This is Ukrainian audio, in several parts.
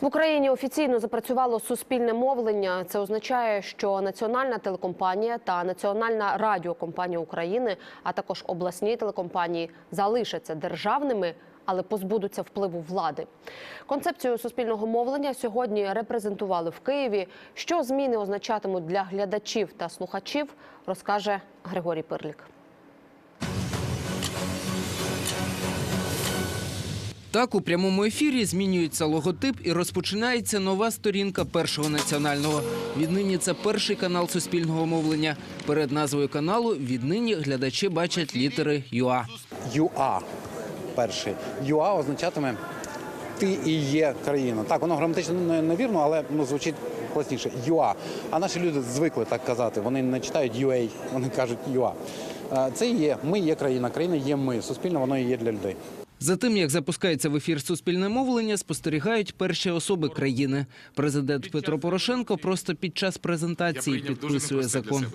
В Україні офіційно запрацювало суспільне мовлення. Це означає, що Національна телекомпанія та Національна радіокомпанія України, а також обласні телекомпанії залишаться державними, але позбудуться впливу влади. Концепцію суспільного мовлення сьогодні репрезентували в Києві. Що зміни означатимуть для глядачів та слухачів, розкаже Григорій Пирлік. Так, у прямому ефірі змінюється логотип і розпочинається нова сторінка першого національного. Віднині це перший канал суспільного мовлення. Перед назвою каналу віднині глядачі бачать літери ЮА. ЮА перший. ЮА означатиме ти і є країна. Так, воно граматично не- невірно, але ну, звучить класніше. ЮА. А наші люди звикли так казати. Вони не читають UA, вони кажуть ЮА. Е, Це і є. Ми є країна, країна є ми. Суспільне воно і є для людей. За тим, як запускається в ефір суспільне мовлення, спостерігають перші особи країни. Президент Петро Порошенко просто під час презентації підписує закон.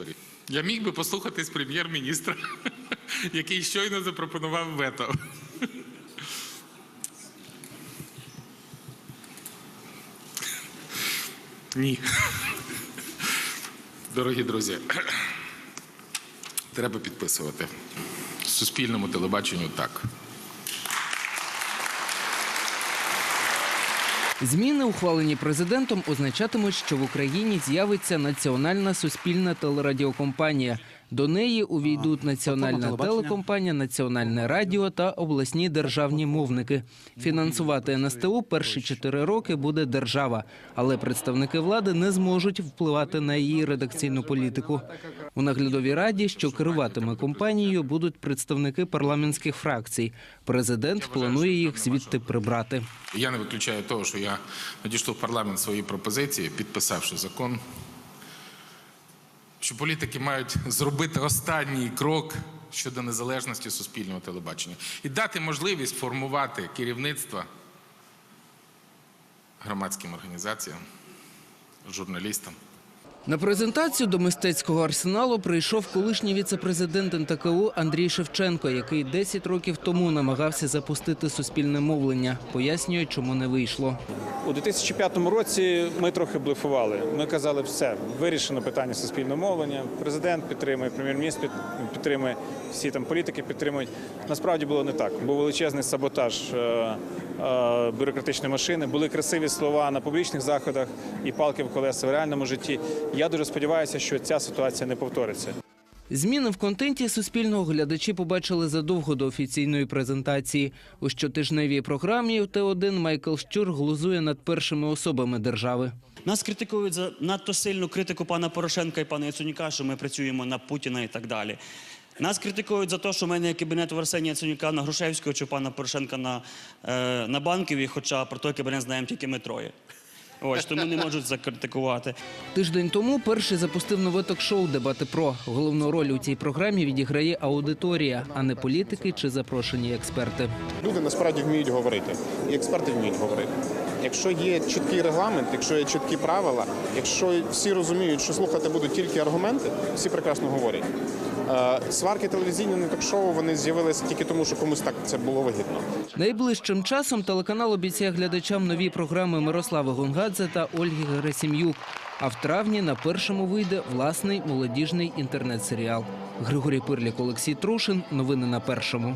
Я міг би послухатись прем'єр-міністра, який щойно запропонував вето. Ні. Дорогі друзі, треба підписувати. Суспільному телебаченню так. Зміни, ухвалені президентом, означатимуть, що в Україні з'явиться національна суспільна телерадіокомпанія. До неї увійдуть національна телекомпанія, національне радіо та обласні державні мовники. Фінансувати НСТУ перші чотири роки буде держава, але представники влади не зможуть впливати на її редакційну політику. У наглядовій раді, що керуватиме компанією, будуть представники парламентських фракцій. Президент планує їх звідти прибрати. Я не виключаю того, що я надішлю в парламент свої пропозиції, підписавши закон, що політики мають зробити останній крок щодо незалежності суспільного телебачення і дати можливість формувати керівництво громадським організаціям, журналістам. На презентацію до мистецького арсеналу прийшов колишній віцепрезидент НТКУ Андрій Шевченко, який 10 років тому намагався запустити суспільне мовлення. Пояснює, чому не вийшло. У 2005 році ми трохи блефували. Ми казали, все вирішено питання суспільного мовлення. Президент підтримує, прем'єр-міністр підтримує, всі там політики підтримують. Насправді було не так. Був величезний саботаж е, бюрократичної машини. Були красиві слова на публічних заходах і палки в колеса в реальному житті. Я дуже сподіваюся, що ця ситуація не повториться. Зміни в контенті суспільного глядачі побачили задовго до офіційної презентації. У щотижневій програмі Т1 Майкл Щур глузує над першими особами держави. Нас критикують за надто сильну критику пана Порошенка і пана Яценюка, що ми працюємо на Путіна і так далі. Нас критикують за те, що в мене є кабінет в Арсенія Яценюка на Грушевського чи пана Порошенка на, е, на Банковій, хоча про той кабінет знаємо тільки ми троє. Ось тому не можуть закритикувати. Тиждень тому перший запустив нове ток-шоу Дебати про головну роль у цій програмі відіграє аудиторія, а не політики чи запрошені експерти. Люди насправді вміють говорити, і експерти вміють говорити. Якщо є чіткий регламент, якщо є чіткі правила, якщо всі розуміють, що слухати будуть тільки аргументи, всі прекрасно говорять. Е, Сварки телевізійні не ток-шоу вони з'явилися тільки тому, що комусь так це було вигідно. Найближчим часом телеканал обіцяє глядачам нові програми Мирослави Гонгадзе та Ольги Герасим'юк. А в травні на першому вийде власний молодіжний інтернет-серіал. Григорій Пирлік, Олексій Трушин. Новини на першому.